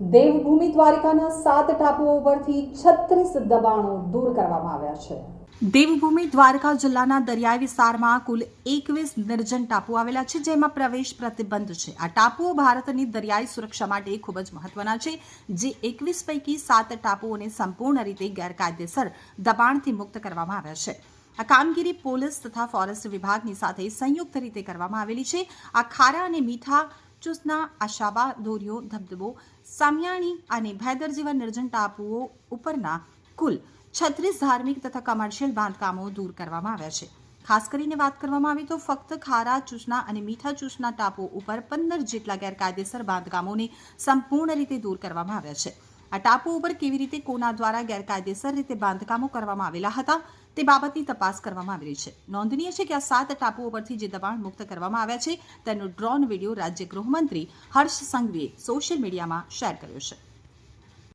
દેવભૂમિ દ્વારિકાના સાત ટાપુઓ પરથી છત્રીસ દબાણો દૂર કરવામાં આવ્યા છે. દેવભૂમિ દ્વારકા જિલ્લાના દરિયાઈ વિસ્તારમાં કુલ એકવીસ નિર્જન ટાપુ આવેલા છે, જેમાં પ્રવેશ પ્રતિબંધ છે. આ ટાપુઓ ભારતની દરિયાઈ સુરક્ષા માટે ખૂબ જ મહત્વના છે, જે એકવીસ પૈકી સાત ટાપુઓને સંપૂર્ણ રીતે ગેરકાયદેસર દબાણથી મુક્ત કરવામાં આવ્યા છે. આ કામગીરી પોલીસ તથા ફોરેસ્ટ વિભાગની સાથે સંયુક્ત રીતે કરવામાં આવેલી છે. આ ખારા અને મીઠા ચૂસના આશાબા દોરીઓ, ધબધબો, સામિયાણી અને ભૈદર જેવા નિર્જન ટાપુઓ ઉપરના કુલ છત્રીસ ધાર્મિક તથા કમર્શિયલ બાંધકામો દૂર કરવામાં આવ્યા છે. ખાસ કરીને વાત કરવામાં આવી તો ફક્ત ખારા ચૂસના અને મીઠા ચૂસના ટાપુઓ ઉપર પંદર જેટલા ગેરકાયદેસર બાંધકામોને સંપૂર્ણ રીતે દૂર કરવામાં આવ્યા છે. આ ટાપુ ઉપર કેવી રીતે કોના દ્વારા ગેરકાયદેસર રીતે બાંધકામો કરવામાં આવેલા હતા તે બાબતની તપાસ કરવામાં આવી રહી છે. નોંધનીય છે કે આ સાત ટાપુઓ પરથી જે દબાણ મુક્ત કરવામાં આવ્યા છે, તેનો ડ્રોન વીડિયો રાજ્ય ગૃહમંત્રી હર્ષ સંઘવીએ સોશિયલ મીડિયામાં શેર કર્યો છે.